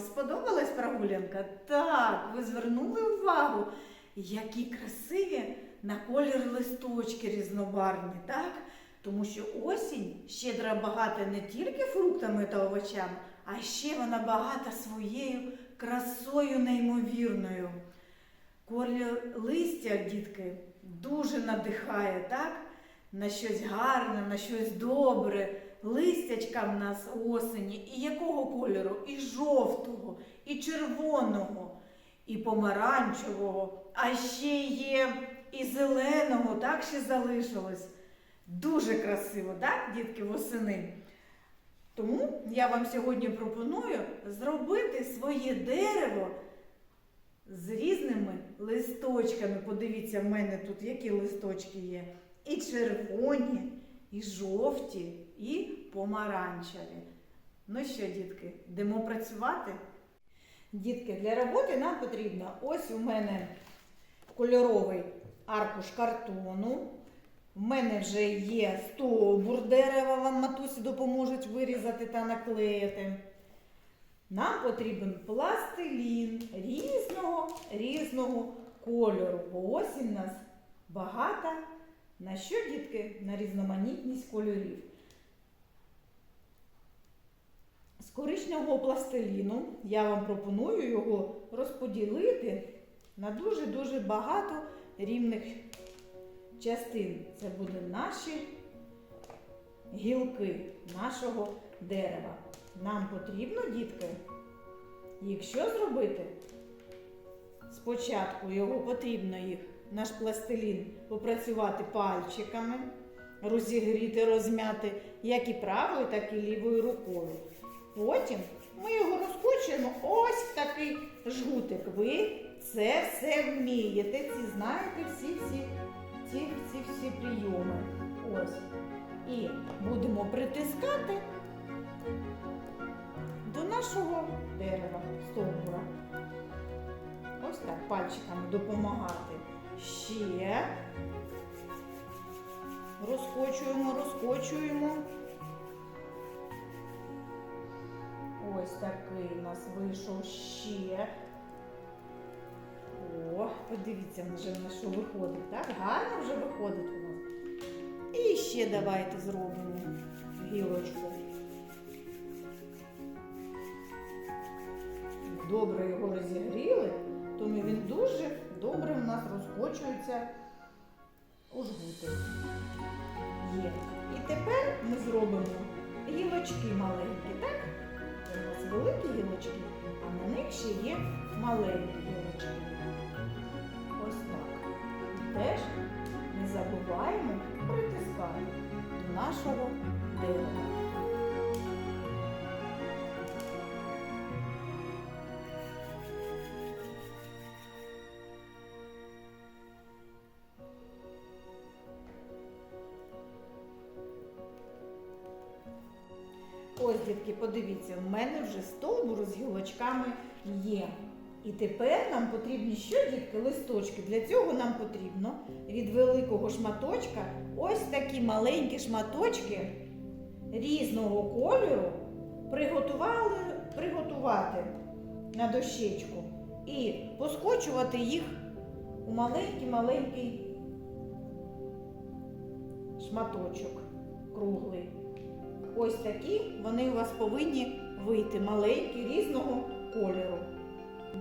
сподобалась прогулянка? Так, ви звернули увагу, які красиві на колір листочки різнобарвні, так? Тому що осінь щедра багата не тільки фруктами та овочами, а ще вона багата своєю красою неймовірною. Колір листя, дітки, дуже надихає, так? На щось гарне, на щось добре. Листячка в нас осені. І якого кольору? І жовтого, і червоного, і помаранчевого, а ще є і зеленого, так ще залишилось. Дуже красиво, так, дітки, восени? Тому я вам сьогодні пропоную зробити своє дерево з різними листочками. Подивіться, в мене тут які листочки є. І червоні, і жовті, і помаранчеві. Ну що, дітки, йдемо працювати? Дітки, для роботи нам потрібно ось у мене кольоровий аркуш картону. В мене вже є стовбур дерева, вам матусі допоможуть вирізати та наклеїти. Нам потрібен пластилін різного різного кольору, бо осінь у нас багата. На що, дітки? На різноманітність кольорів. З коричневого пластиліну я вам пропоную його розподілити на дуже-дуже багато рівних частин. Це будуть наші гілки нашого дерева. Нам потрібно, дітки, якщо зробити, спочатку його потрібно їх, наш пластилін, попрацювати пальчиками, розігріти, розм'яти, як і правою, так і лівою рукою. Потім ми його розкочуємо ось в такий жгутик. Ви це все вмієте, ці знаєте всі-всі ці, ці всі прийоми. Ось. І будемо притискати до нашого дерева, стовбура. Ось так пальчиками допомагати. Ще розкочуємо, розкочуємо. Ось такий у нас вийшов ще. О, подивіться, вже нас що виходить, так? Гарно вже виходить у нас. І ще давайте зробимо гілочку. Добре його розігріли, тому він дуже добре у нас розкочується у жгутик. Є. І тепер ми зробимо гілочки маленькі, великі гілочки, а на них ще є маленькі гілочки. Ось так. Теж не забуваємо притискати до нашого дерева. Ось, дітки, подивіться, в мене вже стовбур з гілочками є. І тепер нам потрібні що, дітки, листочки. Для цього нам потрібно від великого шматочка ось такі маленькі шматочки різного кольору приготували, приготувати на дощечку і поскочувати їх у маленький-маленький шматочок круглий. Ось такі вони у вас повинні вийти маленькі різного кольору.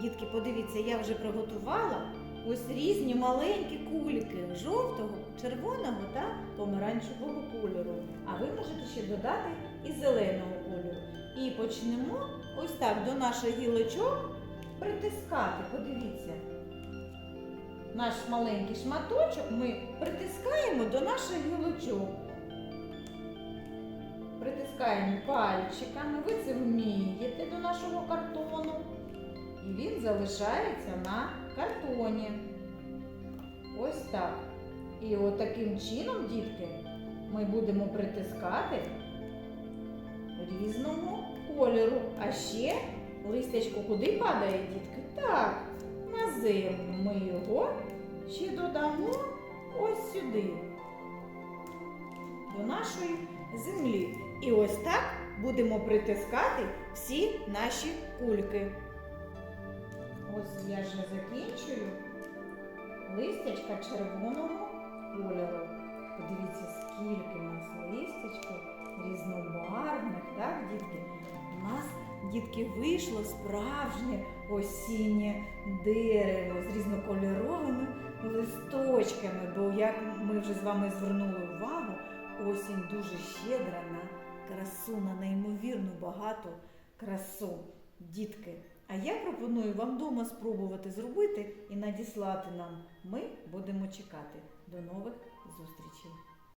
Дітки, подивіться, я вже приготувала ось різні маленькі кульки жовтого, червоного та помаранчевого кольору. А ви можете ще додати і зеленого кольору. І почнемо ось так до наших гілочок притискати. Подивіться. Наш маленький шматочок ми притискаємо до наших гілочок. Притискаємо пальчиками, ви це вмієте до нашого картону. І він залишається на картоні. Ось так. І от таким чином, дітки, ми будемо притискати різного кольору. А ще листячко куди падає, дітки? Так, на землю. Ми його ще додамо ось сюди, до нашої землі. І ось так будемо притискати всі наші кульки. Ось я вже закінчую листячка червоного кольору. Подивіться, скільки у нас листячків різнобарвних, так, дітки? У нас, дітки, вийшло справжнє осіннє дерево з різнокольоровими листочками, бо як ми вже з вами звернули увагу, осінь дуже щедра на красу, на неймовірну багату красу. Дітки, а я пропоную вам вдома спробувати зробити і надіслати нам. Ми будемо чекати. До нових зустрічей!